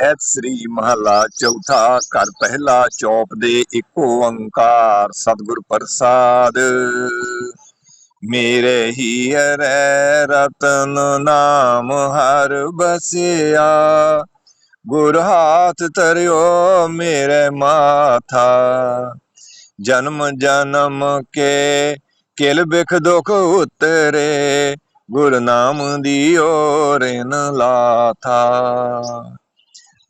ਐਤ ਸ੍ਰੀ ਮਹਲਾ ਚੌਥਾ ਘਰ ਪਹਿਲਾ ਚੌਪ ਦੇ ਇੱਕੋ ਓੰਕਾਰ, ਸਤਿਗੁਰ ਪ੍ਰਸਾਦ। ਮੇਰੇ ਹੀ ਰੈ ਰਤਨ ਨਾਮ ਹਰ ਬਸਿਆ, ਗੁਰ ਹਾਥ ਧਰਿਓ ਮੇਰੇ ਮਾਥਾ। ਜਨਮ ਜਨਮ ਕੇ ਕਿਲ ਬਿਖ ਦੁਖ ਉਤਰੇ, ਗੁਰ ਨਾਮ ਦੀਓ ਰਿਨ ਲਾਥਾ।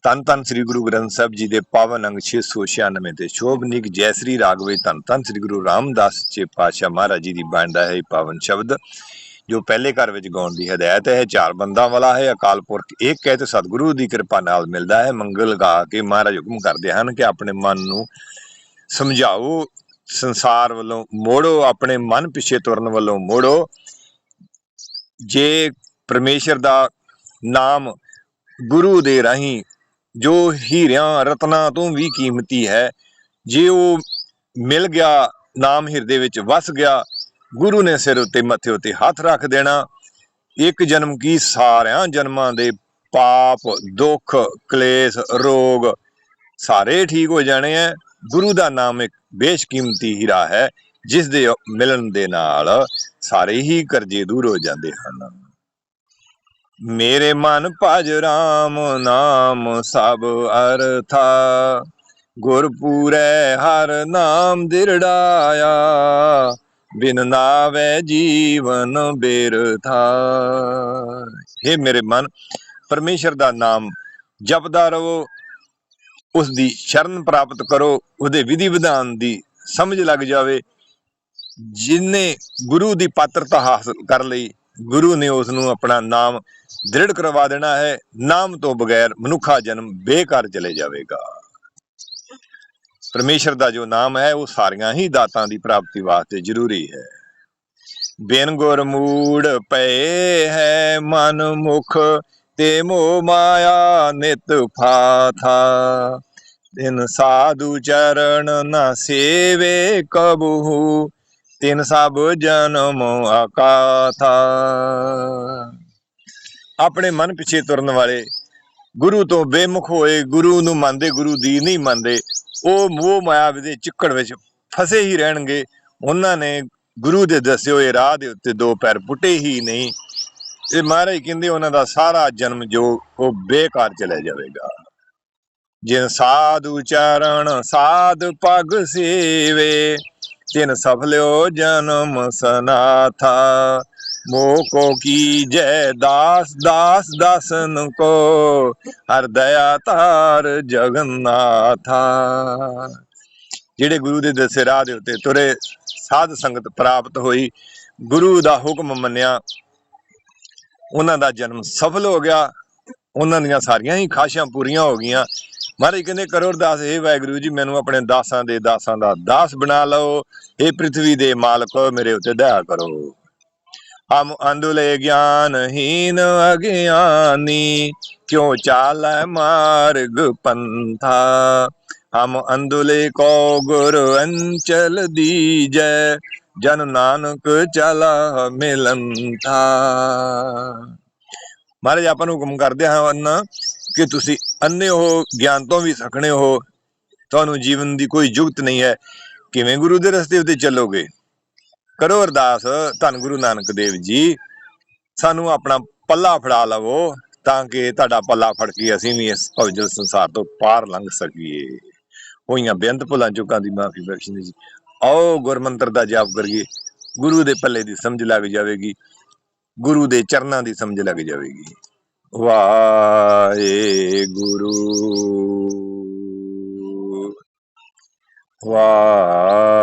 ਤਨ ਤਨ ਸ੍ਰੀ ਗੁਰੂ ਗ੍ਰੰਥ ਸਾਹਿਬ ਜੀ ਦੇ ਪਾਵਨ ਅੰਗ 696 ਤੇ ਸ਼ੋਭਨਿਕ ਜੈ ਸ੍ਰੀ ਰਾਗਵੇ ਤਨ ਤਨ ਸ੍ਰੀ ਗੁਰੂ ਰਾਮਦਾਸ ਜੀ ਪਾਤਸ਼ਾਹ ਮਹਾਰਾਜ ਜੀ ਦੀ ਬਾਣੀ ਦਾ ਹੈ ਪਾਵਨ ਸ਼ਬਦ, ਜੋ ਪਹਿਲੇ ਘਰ ਵਿੱਚ ਗਾਉਣ ਦੀ ਹਦਾਇਤ ਹੈ, ਚਾਰ ਬੰਦਾਂ ਵਾਲਾ ਹੈ, ਅਕਾਲ ਪੁਰਖ ਇੱਕ ਹੈ ਤੇ ਸਤਿਗੁਰੂ ਦੀ ਕਿਰਪਾ ਨਾਲ ਮਿਲਦਾ ਹੈ। ਮੰਗਲ ਗਾ ਕੇ ਮਹਾਰਾਜ ਹੁਕਮ ਕਰਦੇ ਹਨ ਕਿ ਆਪਣੇ ਮਨ ਨੂੰ ਸਮਝਾਓ, ਸੰਸਾਰ ਵੱਲੋਂ ਮੋੜੋ, ਆਪਣੇ ਮਨ ਪਿੱਛੇ ਤੁਰਨ ਵੱਲੋਂ ਮੋੜੋ। ਜੇ ਪਰਮੇਸ਼ਰ ਦਾ ਨਾਮ ਗੁਰੂ ਦੇ ਰਾਹੀਂ ਜੋ ਹੀਰਿਆਂ ਰਤਨਾਂ ਤੋਂ ਵੀ ਕੀਮਤੀ ਹੈ, ਜੇ ਉਹ ਮਿਲ ਗਿਆ, ਨਾਮ ਹਿਰਦੇ ਵਿੱਚ ਵਸ ਗਿਆ, ਗੁਰੂ ਨੇ ਸਿਰ ਉੱਤੇ ਮੱਥੇ ਉੱਤੇ ਹੱਥ ਰੱਖ ਦੇਣਾ, ਇੱਕ ਜਨਮ ਕੀ ਸਾਰਿਆਂ ਜਨਮਾਂ ਦੇ ਪਾਪ, ਦੁੱਖ, ਕਲੇਸ਼, ਰੋਗ ਸਾਰੇ ਠੀਕ ਹੋ ਜਾਣੇ ਆ ਗੁਰੂ ਦਾ ਨਾਮ ਇੱਕ ਬੇਸ਼ਕੀਮਤੀ ਹੀਰਾ ਹੈ, ਜਿਸ ਦੇ ਮਿਲਣ ਦੇ ਨਾਲ ਸਾਰੇ ਹੀ ਕਰਜ਼ੇ ਦੂਰ ਹੋ ਜਾਂਦੇ ਹਨ। ਮੇਰੇ ਮਨ ਭਜ ਰਾਮ ਨਾਮ ਸਭ ਅਰਥਾ। ਗੁਰ ਪੂਰੈ ਹਰ ਨਾਮ ਦਿਰੜਾਇਆ, ਬਿਨ ਨਾਵੇ ਜੀਵਨ ਬਿਰਥਾ। हे ਮੇਰੇ ਮਨ, ਪਰਮੇਸ਼ਰ ਦਾ ਨਾਮ ਜਪਦਾ ਰਹੋ ਉਸ ਦੀ ਸ਼ਰਨ ਪ੍ਰਾਪਤ ਕਰੋ, ਉਹਦੇ ਵਿਧੀ ਵਿਧਾਨ ਦੀ ਸਮਝ ਲੱਗ ਜਾਵੇ, ਜਿਨੇ ਗੁਰੂ ਦੀ ਪਾਤਰਤਾ ਹਾਸਲ ਕਰ ਲਈ ਗੁਰੂ ਨੇ ਉਸ ਨੂੰ ਆਪਣਾ ਨਾਮ ਦ੍ਰਿੜ ਕਰਵਾ ਦੇਣਾ ਹੈ। ਨਾਮ ਤੋਂ ਬਗੈਰ ਮਨੁੱਖਾ ਜਨਮ ਬੇਕਾਰ ਚਲੇ ਜਾਵੇਗਾ। ਪਰਮੇਸ਼ਰ ਦਾ ਜੋ ਨਾਮ ਹੈ, ਉਹ ਸਾਰੀਆਂ ਹੀ ਦਾਤਾਂ ਦੀ ਪ੍ਰਾਪਤੀ ਵਾਸਤੇ ਜ਼ਰੂਰੀ ਹੈ। ਬਿਨ ਗੁਰ ਮੂੜ ਪਏ ਹੈ ਮਨ ਮੁਖ, ਤੇ ਮੋ ਮਾਇਆ ਨਿਤ ਫਾਥਾ। ਦਿਨ ਸਾਧੂ ਚਰਨ ਨਾ ਸੇਵੇ ਕਬੂ ਤਿਨ ਸਭ ਜਨਮ ਆਕਾਥਾ। ਆਪਣੇ ਮਨ ਪਿੱਛੇ ਤੁਰਨ ਵਾਲੇ, ਗੁਰੂ ਤੋਂ ਬੇਮੁਖ ਹੋਏ, ਗੁਰੂ ਨੂੰ ਮੰਨਦੇ, ਗੁਰੂ ਦੀ ਨਹੀਂ ਮੰਨਦੇ, ਉਹ ਮੋਹ ਮਾਇਆ ਦੇ ਚਿੱਕੜ ਵਿੱਚ ਫਸੇ ਹੀ ਰਹਿਣਗੇ। ਉਹਨਾਂ ਨੇ ਗੁਰੂ ਦੇ ਦੱਸੇ ਹੋਏ ਰਾਹ ਦੇ ਉੱਤੇ ਦੋ ਪੈਰ ਪੁੱਟੇ ਹੀ ਨਹੀਂ। ਇਹ ਮਹਾਰਾਜ ਕਹਿੰਦੇ, ਉਹਨਾਂ ਦਾ ਸਾਰਾ ਜਨਮ ਜੋ ਉਹ ਬੇਕਾਰ ਚਲੇ ਜਾਵੇਗਾ। ਜਿਨ ਸਾਧੂ ਚਰਨ ਸਾਧ ਪਗ ਸੇਵੇ ਤਿਨ ਸਫਲਿਓ ਜਨਮ ਸਨਾਥਾ। ਮੋਹ ਕੀ ਜੈ ਦਾਸ ਦਾਸ ਦਾਸਨ ਕੋ। ਹਰ ਦਇਆ ਤਾਰ ਜਗਨਨਾਥਾ। ਜਿਹੜੇ ਗੁਰੂ ਦੇ ਦਸੇ ਰਾਹ ਦੇ ਉੱਤੇ ਤੁਰੇ, ਸਾਧ ਸੰਗਤ ਪ੍ਰਾਪਤ ਹੋਈ, ਗੁਰੂ ਦਾ ਹੁਕਮ ਮੰਨਿਆ। ਉਹਨਾਂ ਦਾ ਜਨਮ ਸਫਲ ਹੋ ਗਿਆ। ਉਹਨਾਂ ਦੀਆਂ ਸਾਰੀਆਂ ਹੀ ਖਾਸ਼ਾਂ ਪੂਰੀਆਂ ਹੋ ਗਈਆਂ। ਮਹਾਰਾਜ ਕਹਿੰਦੇ ਕਰੋ ਅਰਦਾਸ ਇਹ ਵਾਹਿਗੁਰੂ ਜੀ, ਮੈਨੂੰ ਆਪਣੇ ਦਾਸਾਂ ਦੇ ਦਾਸਾਂ ਦਾ ਦਾਸ ਬਣਾ ਲਓ। ਇਹ ਪ੍ਰithvi ਦੇ ਮਾਲਕ, ਮੇਰੇ ਉੱਤੇ ਦਇਆ ਕਰੋ। ਹਮ ਅੰਧੁਲੇ ਗਿਆਨਹੀਨ ਅਗਿਆਨੀ, ਕਿਉ ਚਾਲੈ ਮਾਰਗ ਪੰਥਾ? ਹਮ ਅੰਧੁਲੇ ਕੋ ਗੁਰ ਅੰਚਲ ਦੀਜੈ, ਜਨ ਨਾਨਕ ਚਲਾ ਮਿਲੰਥਾ ਮਹਾਰਾਜ ਆਪਾਂ ਨੂੰ ਹੁਕਮ ਕਰਦੇ ਹਾਂ ਹਨ ਕਿ ਤੁਸੀਂ ਅੰਨੇ ਹੋ, ਗਿਆਨ ਤੋਂ ਵੀ ਸਖਣੇ ਹੋ, ਤੁਹਾਨੂੰ ਜੀਵਨ ਦੀ ਕੋਈ ਜੁਗਤ ਨਹੀਂ ਹੈ, ਕਿਵੇਂ ਗੁਰੂ ਦੇ ਰਸਤੇ ਉੱਤੇ ਚੱਲੋਗੇ? ਕਰੋ ਅਰਦਾਸ, ਧੰਨ ਗੁਰੂ ਨਾਨਕ ਦੇਵ ਜੀ, ਸਾਨੂੰ ਆਪਣਾ ਪੱਲਾ ਫੜਾ ਲਵੋ, ਤਾਂ ਕਿ ਤੁਹਾਡਾ ਪੱਲਾ ਫੜ ਕੇ ਅਸੀਂ ਵੀ ਇਸ ਭਵਜਲ ਸੰਸਾਰ ਤੋਂ ਪਾਰ ਲੰਘ ਸਕੀਏ। ਹੋਈਆਂ ਬੇਅੰਤ ਭੁੱਲਾਂ, ਚੁੱਕਾਂ ਦੀ ਮਾਫੀ ਬਖਸ਼ਣੀ ਜੀ। ਆਓ ਗੁਰਮੰਤਰ ਦਾ ਜਾਪ ਕਰੀਏ। ਗੁਰੂ ਦੇ ਪੱਲੇ ਦੀ ਸਮਝ ਲੱਗ ਜਾਵੇਗੀ। ਗੁਰੂ ਦੇ ਚਰਨਾਂ ਦੀ ਸਮਝ ਲੱਗ ਜਾਵੇਗੀ। ਵਾਏ ਗੁਰੂ ਵਾਏ